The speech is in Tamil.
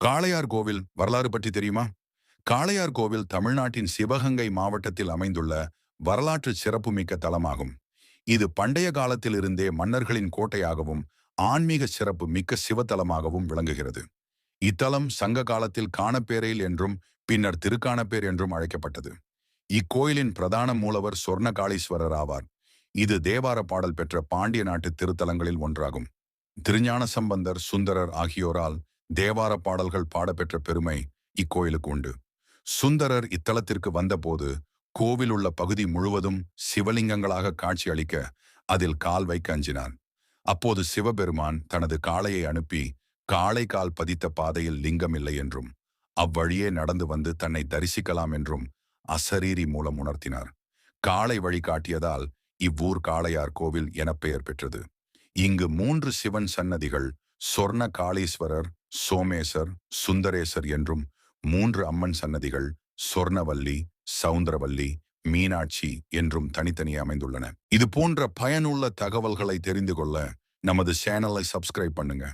காளையார் கோவில் வரலாறு பற்றி தெரியுமா? காளையார் கோவில் தமிழ்நாட்டின் சிவகங்கை மாவட்டத்தில் அமைந்துள்ள வரலாற்று சிறப்புமிக்க தலமாகும். இது பண்டைய காலத்தில் இருந்தே மன்னர்களின் கோட்டையாகவும் ஆன்மீக சிறப்பு மிக்க சிவத்தலமாகவும் விளங்குகிறது. இத்தலம் சங்க காலத்தில் காணப்பேரையில் என்றும் பின்னர் திருக்கானப்பேர் என்றும் அழைக்கப்பட்டது. இக்கோயிலின் பிரதான மூலவர் சொர்ணகாளீஸ்வரர் ஆவார். இது தேவார பாடல் பெற்ற பாண்டிய நாட்டு திருத்தலங்களில் ஒன்றாகும். திருஞான சம்பந்தர் சுந்தரர் ஆகியோரால் தேவார பாடல்கள் பாடப்பெற்ற பெருமை இக்கோயிலுக்கு உண்டு. சுந்தரர் இத்தலத்திற்கு வந்தபோது கோவில் உள்ள பகுதி முழுவதும் சிவலிங்கங்களாக காட்சி அளிக்க அதில் கால் வைக்க அஞ்சினான் அப்போது சிவபெருமான் தனது காளையை அனுப்பி காளை கால் பதித்த பாதையில் லிங்கம் இல்லை என்றும் அவ்வழியே நடந்து வந்து தன்னை தரிசிக்கலாம் என்றும் அசரீரி மூலம் உணர்த்தினார். காளை வழி காட்டியதால் இவ்வூர் காளையார் கோவில் என பெயர் பெற்றது. இங்கு மூன்று சிவன் சன்னதிகள் சொர்ண காளீஸ்வரர் சோமேசர் சுந்தரேசர் என்றும் மூன்று அம்மன் சன்னதிகள் சொர்ணவல்லி சவுந்தரவல்லி மீனாட்சி என்றும் தனித்தனி அமைந்துள்ளன. இது போன்ற பயனுள்ள தகவல்களை தெரிந்து கொள்ள நமது சேனலை சப்ஸ்கிரைப் பண்ணுங்க.